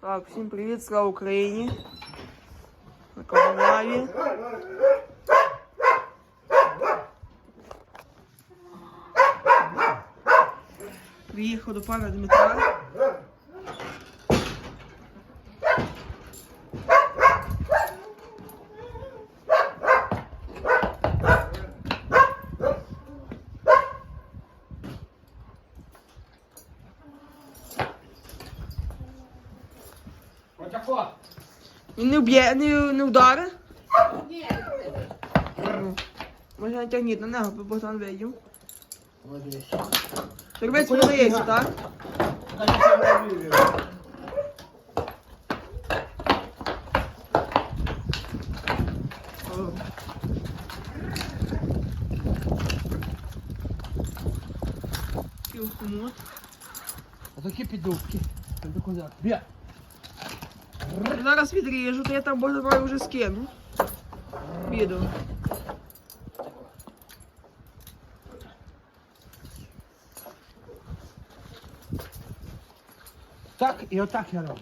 Так, всім привіт, слава Україні. На каналі. Приїхав до пана Дмитра. Отако. Він не вб'є, не, не вдари. Ні. Ну, Може натягніть на нього, бо Богдан видів. Ось дивись. Тербець продається, так? Конечно, не вірю. О. Кілкомот. Зараз відріжу, то я там Богданові вже скину. Відео. Так і отак я роблю.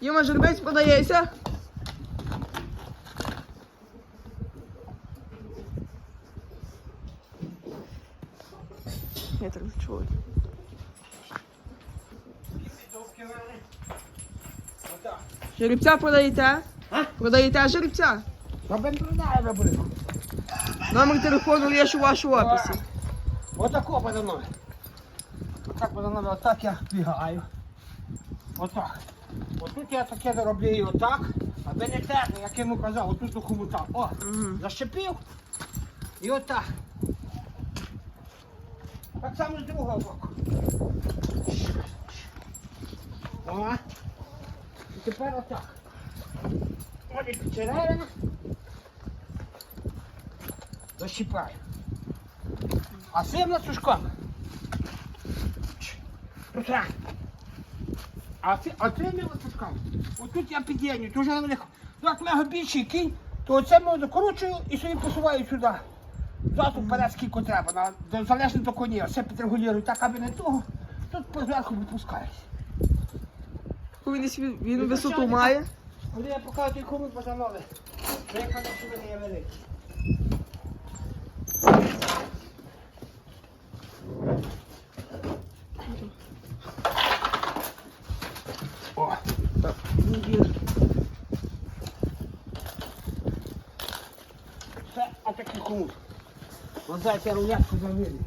Йома, жеребець продається. Я так чую. Жеребця продаєте? А? Продаєте жеребця? Та ben продаю бабулю. Номер телефону є у вашому описі. Отако подано. Отак подано, отак я бігаю. Отак. Отут я таке зароблю отак, аби не терне, як я йому казав, отут до хомута. О, Мгм. защепив і отак. Так само з другого боку. О. Тепер отак. Ось черевина. Защіпаю. А. Тут раз. А, ці, а цим ланцюжком. Отут я під'єдню, то вже. Ну, Як мого більший кінь, то оце ми закручую і собі посуваю сюди. Зразу вперед скільки треба, на, залежно до коні. Все підрегулюю так, аби не того. Тут позверху випускаюсь. Він, він, він Ну, висоту має. Коли я покажу той комусь я кажу, що вони є великі. О, Так, не вір. це отакий комусь. Ось зараз рулятку замірю.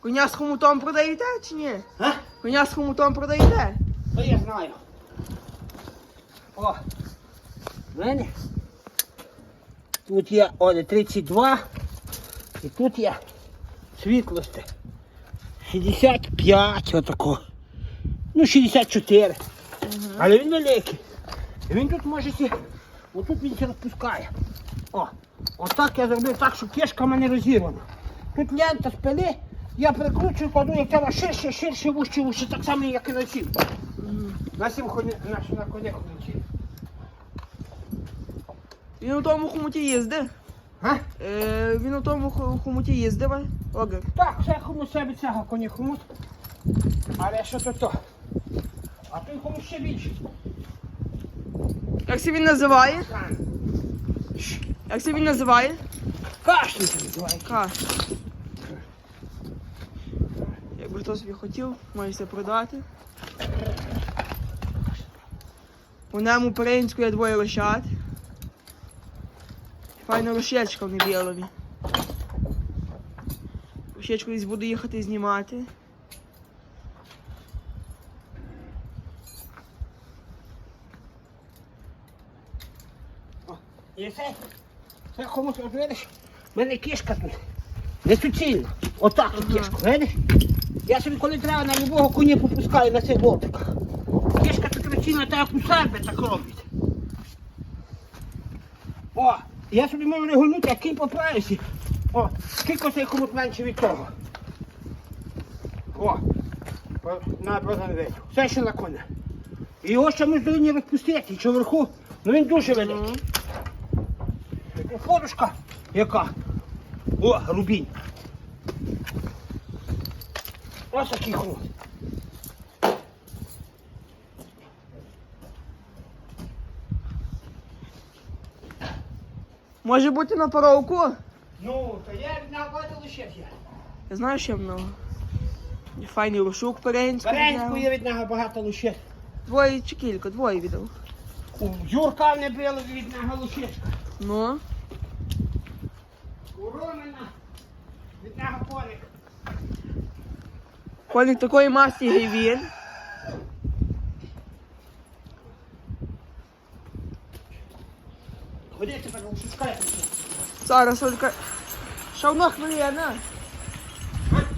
Коня з хомутом продаєте чи ні? А? Коня з хомутом продаєте? То я знаю. О, в мене тут є Оля 32 і тут є світлості 65 отако. Ну 64. Але він великий. І він тут може сі. Отут він се розпускає. О, отак я зробив так, щоб кишка в мене розірвана. Тут лента спили, я прикручую, кладу, як треба ширше, ширше, вужче, вужче, так само, як і на цім. На сім коні, на, на конях ходячи. Він у тому хомуті їздить. А? Е, він у тому хо- хомуті їздив, Огр. Так, все хомут себе цього коні хомут. Але що то то? А той хомут ще більший. Як це він називає? Як це він називає? Називається. Каш. Якби хто собі хотів, можете продати. У нам українську є двоє лошад. Файна лошечка в Небілові. Лошечку десь буду їхати знімати. Це, от видиш, в мене кішка тут. Не суцільно. Отак Ага. кішка, видиш? Я собі коли треба на любого коні попускаю на цей болтик. Кішка тут суцільна, так як у себе так робить. О, я собі можу регулювати, як кінь поправився. О, скільки цей хомут менше від того. О, на вийду. Все ще на коня. І його ще можна не відпустити, що вверху, ну він дуже великий. Ну, Фотошка яка? О, рубінь. Ось такий хруст. Може бути на паровку? Ну, то я від нього багато лише я. Я знаю, що много. Файний рушук перенський. Перенську взяв. є від нього багато лише. Двоє чи кілька, двоє віддав. Юрка не било від нього лишечка. Ну, У Романа від нього полик. Колік такої масті як і він. Ходи тепер шукайте. Зараз Олька. Ще одна хвилина.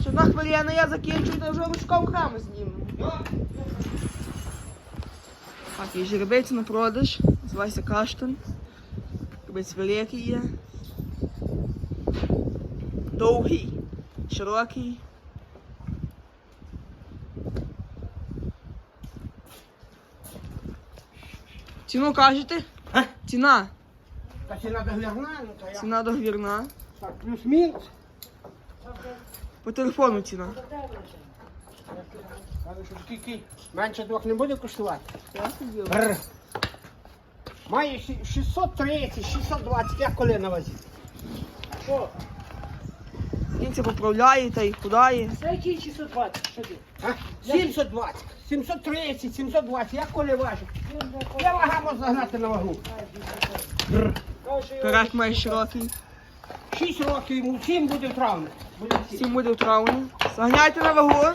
Ще одна хвилина, я закінчую, та вже рушком храму знімемо. Ну, Так, і жеребець на продаж. Називається каштан. Жеребець великий є. Довгий, широкий. Ціну кажете? А? Ціна. Та ціна доглядна, ну то я. Ціна договірна. Так, плюс-мінус. По телефону ціна. Що скільки менше двох не буде коштувати. Бррр. Має 630, 620, як коли на вазі. Що? Кінці поправляє та й худає. Це який 620? Що ти? А? 720, 730, 720, як коли важить. Я вага можна загнати на вагу. Перед має широкий. 6 років йому, 7 буде в травні. Буде сім. Буде в травні. Заганяйте на вагу.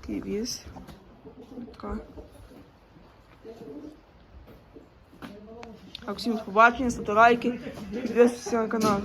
Такий віз. Така. А всім побачення, ставте лайки, підписуйтесь на канал.